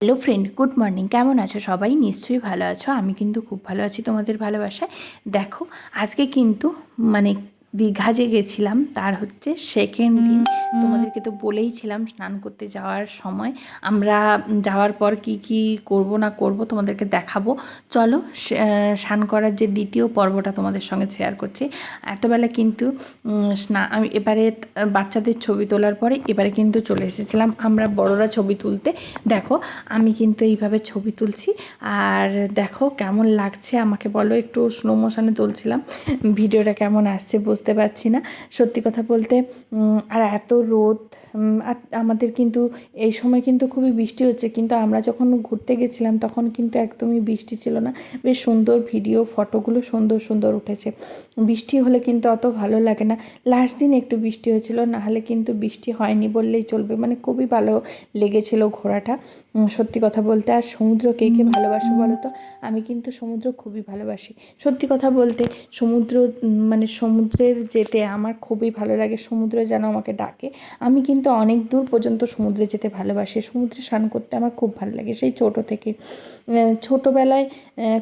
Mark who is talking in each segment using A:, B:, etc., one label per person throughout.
A: Hello friend good morning কেমন আছো? সবাই নিশ্চয়ই ভালো আছো। আমি কিন্তু খুব ভালো আছি তোমাদের ভালোবাসায়। দেখো, আজকে কিন্তু মানে দীঘা যে গেছিলাম তার হচ্ছে সেকেন্ড দিন। তোমাদেরকে তো বলেইছিলাম স্নান করতে যাওয়ার সময়। আমরা যাওয়ার পর কি কি করব না করব তোমাদেরকে দেখাবো। চলো স্নান করার যে দ্বিতীয় পর্বটা তোমাদের সঙ্গে শেয়ার করছি। এতবেলা কিন্তু স্নান আমি এবারে বাচ্চাদের ছবি তোলার পরে এবারে কিন্তু চলে এসেছিলাম। আমরা বড়রা ছবি তুলতে। দেখো আমি কিন্তু এইভাবে ছবি তুলছি। আর দেখো কেমন লাগছে আমাকে বলো। একটু স্লো মোশনে তুলছিলাম। ভিডিওটা কেমন আসছে বুঝতে পারছি না। সত্যি কথা বলতে আর এত রোদ আর আমাদের কিন্তু এই সময় কিন্তু খুবই বৃষ্টি হচ্ছে। কিন্তু আমরা যখন ঘুরতে গেছিলাম তখন কিন্তু একদমই বৃষ্টি ছিল না। বেশ সুন্দর ভিডিও ফটোগুলো সুন্দর সুন্দর উঠেছে। বৃষ্টি হলে কিন্তু অত ভালো লাগে না। লাস্ট দিন একটু বৃষ্টি হয়েছিল না হলে কিন্তু বৃষ্টি হয়নি বললেই চলবে। মানে খুবই ভালো লেগেছিল ঘোরাটা। সত্যি কথা বলতে আর সমুদ্র কে কে ভালোবাসো বলো তো? আমি কিন্তু সমুদ্র খুবই ভালোবাসি। সত্যি কথা বলতে সমুদ্র মানে মানে সমুদ্রের যেতে আমার খুবই ভালো লাগে। সমুদ্র যেন আমাকে ডাকে। আমি কিন্তু অনেক দূর পর্যন্ত সমুদ্রে যেতে ভালোবাসি। সমুদ্রে স্নান করতে আমার খুব ভালো লাগে। সেই ছোটো থেকে। ছোটোবেলায়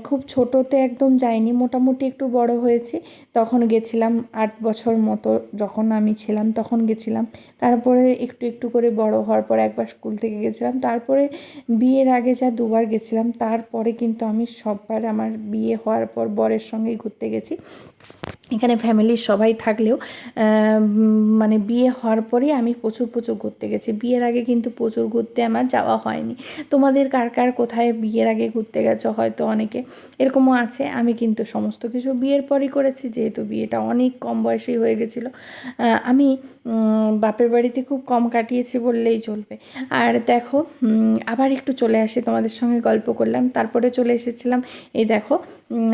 A: খুব ছোটোতে একদম যাইনি। মোটামুটি একটু বড় হয়েছি। তখন গেছিলাম আট বছর মতো যখন আমি ছিলাম, তখন গেছিলাম। তারপরে একটু একটু করে বড় হওয়ার পর একবার স্কুল থেকে গেছিলাম। তারপরে বিয়ের আগে যা দুবার গেছিলাম, তারপরে কিন্তু আমি সববার আমার বিয়ে হওয়ার পর বরের সঙ্গেই ঘুরতে গেছি। এখানে ফ্যামিলির সবাই থাকলেও মানে বিয়ে হওয়ার পরেই আমি প্রচুর প্রচুর ঘুরতে গেছি। বিয়ের আগে কিন্তু প্রচুর ঘুরতে আমার যাওয়া হয়নি। তোমাদের কার কার কোথায় বিয়ের আগে ঘুরতে গেছো হয়তো অনেকে? এরকমও আছে। আমি কিন্তু সমস্ত কিছু বিয়ের পরই করেছি, যেহেতু বিয়েটা অনেক কম বয়সেই হয়ে গেছিল। আমি বাপের বাড়িতে খুব কম কাটিয়েছি বললেই চলবে। আর দেখো আবার একটু চলে আসি তোমাদের সঙ্গে গল্প করলাম। তারপরে চলে এসেছিলাম। এই দেখো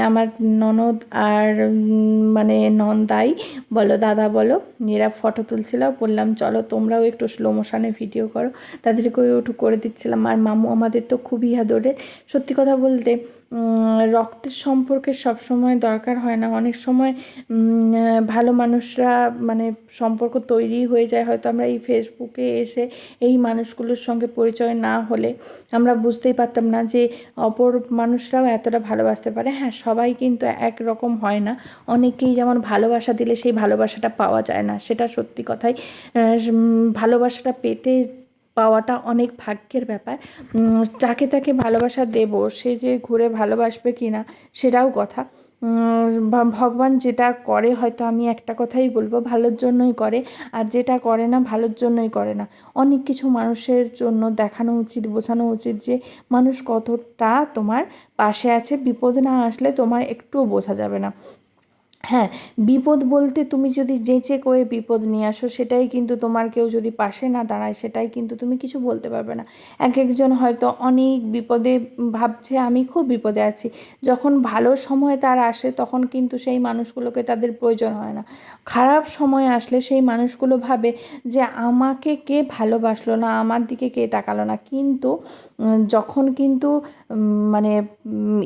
A: আমার ননদ আর মানে নন্দাই বলো, দাদা বলো, এরা ফটো তুলছিল। বললাম, চলো, তোমরাও একটু স্লো মোশানে ভিডিও করো। তাদেরকেও একটু করে দিচ্ছিলাম। আর মামু আমাদের তো খুবই আদরের। সত্যি কথা বলতে রক্তের সম্পর্কে সবসময় দরকার হয় না। অনেক সময় ভালো মানুষরা মানে সম্পর্ক তৈরি হয়ে যায়। হয়তো আমরা এই ফেসবুকে এসে এই মানুষগুলোর সঙ্গে পরিচয় না হলে আমরা বুঝতেই পারতাম না যে অপর মানুষরাও এতটা ভালোবাসতে পারে। হ্যাঁ সবাই কিন্তু একরকম হয় না। অনেকেই যেমন ভালোবাসা দিলে সেই ভালোবাসাটা পাওয়া যায় না। সেটা সত্যি কথাই। ভালোবাসাটা পেতে পাওয়াটা অনেক ভাগ্যের ব্যাপার। যাকে তাকে ভালোবাসা দেব, সে যে ঘুরে ভালোবাসবে কি না সেটাও কথা। ভগবান যেটা করে, হয়তো আমি একটা কথাই বলব, ভালোর জন্যই করে, আর যেটা করে না, ভালোর জন্যই করে না। অনেক কিছু মানুষের জন্য দেখানো উচিত, বোঝানো উচিত যে মানুষ কতটা তোমার পাশে আছে, বিপদ না আসলে তোমার একটুও বোঝা যাবে না। হ্যাঁ বিপদ বলতে তুমি যদি যেচে করে বিপদ নিয়ে আসো, সেটাই কিন্তু তোমার কেউ যদি পাশে না দাঁড়ায়, সেটাই কিন্তু তুমি কিছু বলতে পারবে না। এক একজন হয়তো অনেক বিপদে ভাবছে, আমি খুব বিপদে আছি। যখন ভালো সময় তার আসে, তখন কিন্তু সেই মানুষগুলোকে তাদের প্রয়োজন হয় না। খারাপ সময় আসলে সেই মানুষগুলো ভাবে যে, আমাকে কে ভালোবাসলো না, আমার দিকে কে তাকালো না। কিন্তু যখন কিন্তু মানে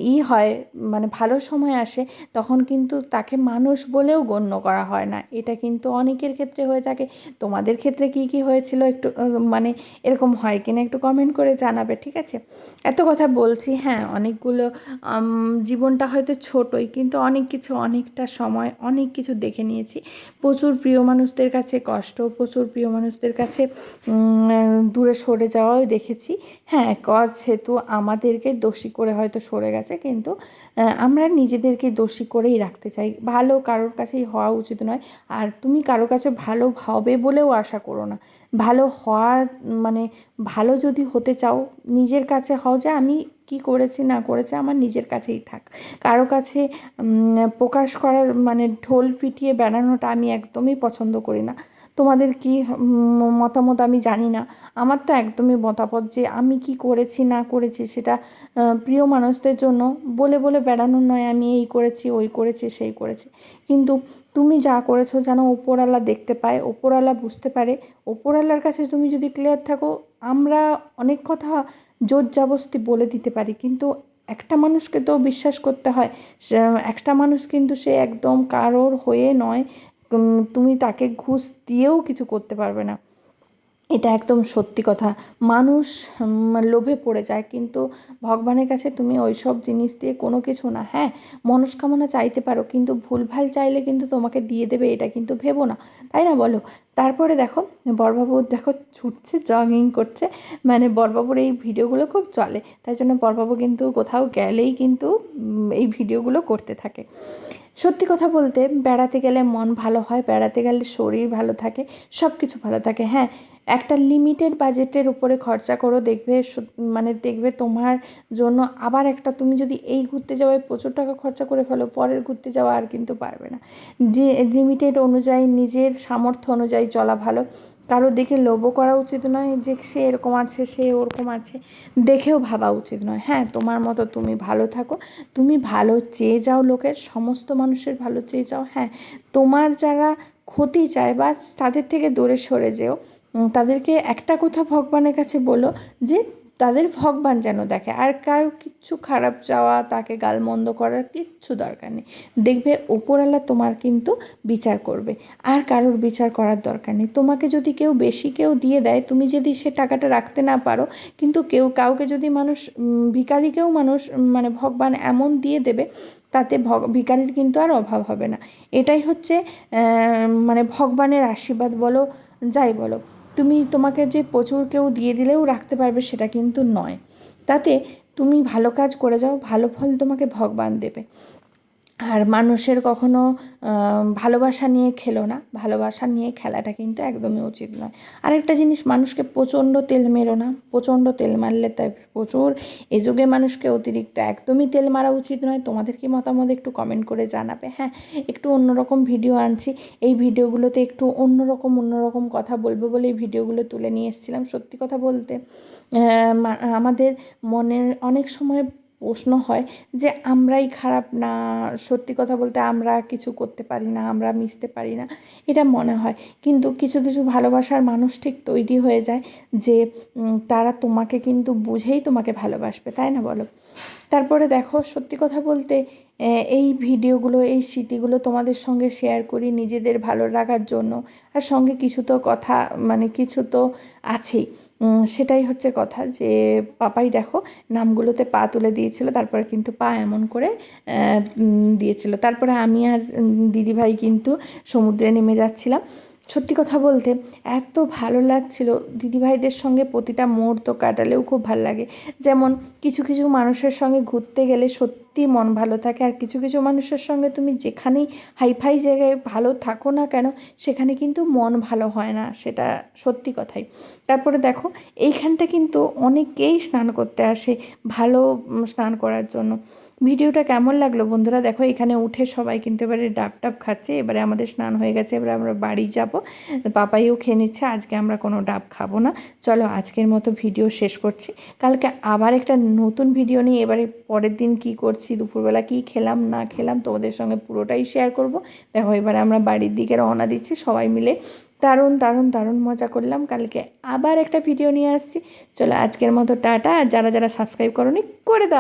A: ই হয় মানে ভালো সময় আসে, তখন কিন্তু তাকে মানুষ বলেও গণ্য করা হয় না। এটা কিন্তু অনেকের ক্ষেত্রে হয়ে থাকে। তোমাদের ক্ষেত্রে কি কি হয়েছিল একটু মানে এরকম হয় কিনা একটু কমেন্ট করে জানাবে, ঠিক আছে? এত কথা বলছি হ্যাঁ অনেকগুলো জীবনটা হয়তো ছোটই, কিন্তু অনেক কিছু, অনেকটা সময়, অনেক কিছু দেখে নিয়েছি। প্রচুর প্রিয় মানুষদের কাছে কষ্ট, প্রচুর প্রিয় মানুষদের কাছে দূরে সরে যাওয়াও দেখেছি। হ্যাঁ কজ যেহেতু আমাদেরকে দোষী করে হয়তো সরে গেছে, কিন্তু আমরা নিজেদেরকে দোষী করেই রাখতে চাই। ভালো কারোর কাছেই হওয়া উচিত নয়। আর তুমি কারোর কাছে ভালো হবে বলেও আশা করো না। ভালো হওয়ার মানে ভালো যদি হতে চাও, নিজের কাছে হও যে আমি কি করেছি, না করেছি, আমার নিজের কাছেই থাক। কারও কাছে প্রকাশ করা মানে ঢোল ফিটিয়ে বেড়ানোটা আমি একদমই পছন্দ করি না। তোমাদের কি মতামত আমি জানি না। আমার তো একদমই মতামত যে আমি কি করেছি, না করেছি সেটা প্রিয় মানুষদের জন্য বলে বলে বেড়ানো নয়, আমি এই করেছি, ওই করেছি, সেই করেছি। কিন্তু তুমি যা করেছ যেন ওপরওয়ালা দেখতে পায়, ওপরওয়ালা বুঝতে পারে। ওপরওয়ালার কাছে তুমি যদি ক্লিয়ার থাকো, আমরা অনেক কথা জোর জাবস্তি বলে দিতে পারি। কিন্তু একটা মানুষকে তো বিশ্বাস করতে হয়। একটা মানুষ কিন্তু সে একদম কারোর হয়ে নয় তুমি তাকে ঘুষ দিয়েও কিছু করতে পারবে না। এটা একদম সত্যি কথা। মানুষ লোভে পড়ে যায়, কিন্তু ভগবানের কাছে তুমি ওই সব জিনিস দিয়ে কোনো কিছু না। হ্যাঁ মনস্কামনা চাইতে পারো, কিন্তু ভুলভাল চাইলে কিন্তু তোমাকে দিয়ে দেবে, এটা কিন্তু ভেবো না। তাই না বলো? তারপরে দেখো, বরবাবু দেখো ছুটছে জগিং করছে। মানে বরবাবুর এই ভিডিওগুলো খুব চলে। তাই জন্য বরবাবু কিন্তু কোথাও গেলেই কিন্তু এই ভিডিওগুলো করতে থাকে। সত্যি কথা বলতে, বেড়াতে গেলে মন ভালো হয়, বেড়াতে গেলে শরীর ভালো থাকে সব কিছু ভালো থাকে। হ্যাঁ একটা লিমিটেড বাজেটের উপরে খরচা করো দেখবে মানে দেখবে তোমার জন্য আবার একটা, তুমি যদি এই ঘুরতে যাওয়ায় প্রচুর টাকা খরচা করে ফেলো, পরের ঘুরতে যাওয়া আর কিন্তু পারবে না। যে লিমিটেড অনুযায়ী, নিজের সামর্থ্য অনুযায়ী চলা ভালো। কারও দেখে লোভও করা উচিত নয় যে সে এরকম আছে, সে ওরকম আছে। দেখেও ভাবা উচিত নয় হ্যাঁ তোমার মতো তুমি ভালো থাকো। তুমি ভালো চেয়ে যাও লোকের, সমস্ত মানুষের ভালো চেয়ে যাও হ্যাঁ। তোমার যারা ক্ষতি চায় বা তাদের থেকে দূরে সরে যেও তাদেরকে একটা কথা ভগবানের কাছে বলো যে তাদের ভগবান যেন দেখে। আর কারও কিচ্ছু খারাপ যাওয়া তাকে গালমন্দ করার কিচ্ছু দরকার নেই। দেখবে ওপরওয়ালা তোমার কিন্তু বিচার করবে। আর কারোর বিচার করার দরকার নেই। তোমাকে যদি কেউ বেশি কেউ দিয়ে দেয় তুমি যদি সে টাকাটা রাখতে না পারো কিন্তু কেউ কাউকে যদি মানুষ উম, ভিখারিকেও মানুষ মানে ভগবান এমন দিয়ে দেবে তাতে ভগ ভিখারির কিন্তু আর অভাব হবে না। এটাই হচ্ছে মানে ভগবানের আশীর্বাদ বলো যাই বলো। তুমি তোমাকে যে প্রচুর কেউ দিয়ে দিলেও রাখতে পারবে সেটা কিন্তু নয়। তাতে তুমি ভালো কাজ করে যাও, ভালো ফল তোমাকে ভগবান দেবে। আর মানুষের কখনো ভালোবাসা নিয়ে খেলো না। ভালোবাসা নিয়ে খেলাটা কিন্তু একদমই উচিত নয়। আরেকটা জিনিস, মানুষকে প্রচণ্ড তেল মেরো না। প্রচণ্ড তেল মারলে তাই প্রচুর, এ যুগে মানুষকে অতিরিক্ত একদমই তেল মারা উচিত নয়। তোমাদের কি মতামত একটু কমেন্ট করে জানাবে। হ্যাঁ একটু অন্যরকম ভিডিও আনছি। এই ভিডিওগুলোতে একটু অন্যরকম অন্যরকম কথা বলব বলে এই ভিডিওগুলো তুলে নিয়ে এসেছিলাম। সত্যি কথা বলতে আমাদের মনের অনেক সময় প্রশ্ন হয় যে আমরাই খারাপ না, সত্যি কথা বলতে আমরা কিছু করতে পারি না, আমরা মিশতে পারি না, এটা মনে হয়। কিন্তু কিছু কিছু ভালোবাসার মানুষ ঠিক তৈরি হয়ে যায় যে তারা তোমাকে কিন্তু বুঝেই তোমাকে ভালোবাসবে, তাই না বলো? তারপরে দেখো, সত্যি কথা বলতে এই ভিডিওগুলো, এই স্মৃতিগুলো তোমাদের সঙ্গে শেয়ার করি নিজেদের ভালো রাখার জন্য। আর সঙ্গে কিছু তো কথা মানে কিছু তো আছেই। সেটাই হচ্ছে কথা যে, পাপাই দেখো, নামগুলোতে পা তুলে দিয়েছিল, তারপরে কিন্তু পা এমন করে দিয়েছিল। তারপরে আমি আর দিদিভাই কিন্তু সমুদ্রে নেমে যাচ্ছিলাম। সত্যি কথা বলতে, এত ভালো লাগছিল। দিদিভাইদের সঙ্গে প্রতিটা মুহূর্ত কাটালেও খুব ভালো লাগে। যেমন, কিছু কিছু মানুষের সঙ্গে ঘুরতে গেলে সত্যি মন ভালো থাকে। আর কিছু কিছু মানুষের সঙ্গে তুমি যেখানেই হাইফাই জায়গায় ভালো থাকো না কেন, সেখানে কিন্তু মন ভালো হয় না, সেটা সত্যি কথাই। তারপরে দেখো, এইখানটা কিন্তু অনেকেই স্নান করতে আসে ভালো স্নান করার জন্য। ভিডিওটা কেমন লাগল বন্ধুরা? দেখো, এখানে উঠে সবাই কিন্তু এবারে ডাব টাব খাচ্ছে, এবারে আমাদের স্নান হয়ে গেছে, এবারে আমরা বাড়ি যাব। পাপাইও খেয়ে নিচ্ছে, আজকে আমরা কোনো ডাব খাব না। চলো, আজকের মতো ভিডিও শেষ করছি। কালকে আবার একটা নতুন ভিডিও নিয়ে এবারে পরের দিন কি করছি, দুপুরবেলা কি খেলাম, না খেলাম, তোমাদের সঙ্গে পুরোটাই শেয়ার করব। দেখো, এবারে আমরা বাড়ির দিকে রওনা দিচ্ছি, সবাই মিলে দারুণ দারুণ দারুণ মজা করলাম। কালকে আবার একটা ভিডিও নিয়ে আসছি। চলো, আজকের মতো টাটা। আর যারা যারা সাবস্ক্রাইব করনি, করে দাও।